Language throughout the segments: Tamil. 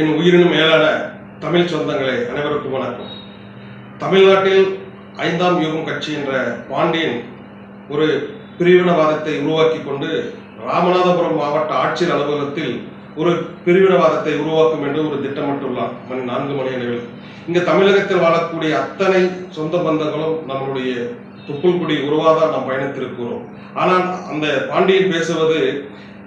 என் உயிரினும் மேலான தமிழ் சொந்தங்களே அனைவருக்கும் வணக்கம். தமிழ்நாட்டில் ஐந்தாம் யுகம் கட்சி என்ற பாண்டியன் ஒரு பிரிவினவாதத்தை உருவாக்கி கொண்டு ராமநாதபுரம் மாவட்ட ஆட்சியர் அலுவலகத்தில் ஒரு பிரிவினவாதத்தை உருவாக்கும் என்று ஒரு திட்டமிட்டுள்ளார். மணி நான்கு மணி அளவில். இங்க தமிழகத்தில் வாழக்கூடிய அத்தனை சொந்த பந்தங்களும் நம்மளுடைய துப்புல்குடி உருவாதான் நாம் பயணித்திருக்கிறோம். ஆனால் அந்த பாண்டியன் பேசுவது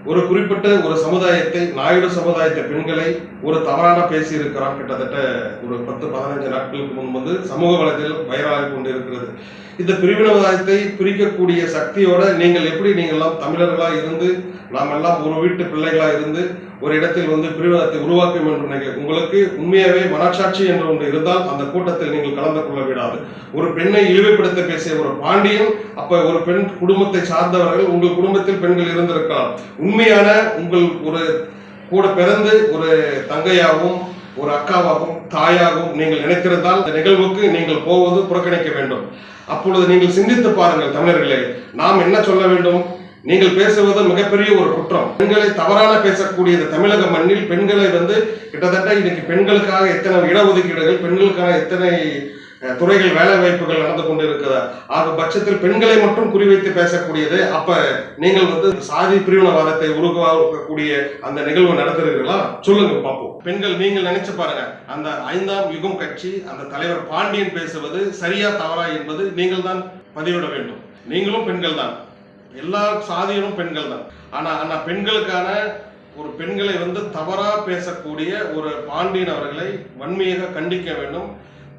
ஒரு குறிப்பிட்ட ஒரு சமுதாயத்தை நாயுடு சமுதாயத்தை பெண்களை ஒரு தவறான பேசி இருக்கிறான் கிட்டத்தட்ட ஒரு பத்து பதினஞ்சு நாட்களுக்கு முன் வந்து சமூக வலைதளத்தில் வைரலாகி கொண்டிருக்கிறது. இந்த பிரிவினவாதத்தை பிரிக்கக்கூடிய சக்தியோட நீங்கள் எப்படி நீங்கள்லாம் தமிழர்களாக இருந்து நாம் எல்லாம் ஒரு வீட்டு பிள்ளைகளாக இருந்து ஒரு இடத்தில் வந்து பிரிவினத்தை உருவாக்கும் என்று நீங்கள் உங்களுக்கு உண்மையாவே மனசாட்சி என்று ஒன்று இருந்தால் அந்த கூட்டத்தில் நீங்கள் கலந்து கொள்ள விடாது. ஒரு பெண்ணை இழிவுபடுத்த பேசிய ஒரு பாண்டியன் அப்ப ஒரு பெண் குடும்பத்தை சார்ந்தவர்கள் உங்கள் குடும்பத்தில் பெண்கள் இருந்திருக்கலாம். உண்மையான உங்கள் ஒரு கூட பிறந்து ஒரு தங்கையாகவும் ஒரு அக்காவாகவும் தாயாகவும் நீங்கள் நினைத்திருந்தால் இந்த நிகழ்வுக்கு நீங்கள் போவது புறக்கணிக்க வேண்டும். அப்பொழுது நீங்கள் சிந்தித்து பாருங்கள் தமிழர்களே நாம் என்ன சொல்ல வேண்டும்? நீங்கள் பேசுவது மிகப்பெரிய ஒரு குற்றம். பெண்களை தவறான பேசக்கூடிய இந்த தமிழக மண்ணில் பெண்களை வந்து கிட்டத்தட்ட இன்னைக்கு பெண்களுக்காக எத்தனை இடஒதுக்கீடுகள் பெண்களுக்கான எத்தனை துறைகள் வேலை வாய்ப்புகள் நடந்து கொண்டு இருக்கிறதா ஆக பட்சத்தில் பெண்களை மட்டும் குறிவைத்து பேசக்கூடியது அப்ப நீங்கள் வந்து சாதி பிரிவினவாதத்தை உருவாக்கக்கூடிய அந்த நிகழ்வு நடத்துறீர்களா? சொல்லுங்க பார்ப்போம். பெண்கள் நீங்கள் நினைச்சு பாருங்க அந்த ஐந்தாம் யுகம் கட்சி அந்த தலைவர் பாண்டியன் பேசுவது சரியா தவறா என்பது நீங்கள் தான் பதிவிட வேண்டும். நீங்களும் பெண்கள் தான். எல்லா சாதியிலும் பெண்கள் தான். ஆனா ஆனா பெண்களுக்கான ஒரு பெண்களை வந்து தவறா பேசக்கூடிய ஒரு பாண்டியன் அவர்களை வன்மையாக கண்டிக்க வேண்டும்.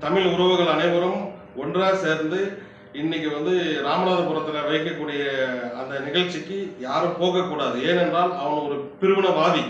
தமிழ் உறவுகள் அனைவரும் ஒன்றாக சேர்ந்து இன்னைக்கு வந்து ராமநாதபுரத்தில் வைக்கக்கூடிய அந்த நிகழ்ச்சிக்கு யாரும் போகக்கூடாது. ஏனென்றால் அவன் ஒரு பிரிவினவாதி.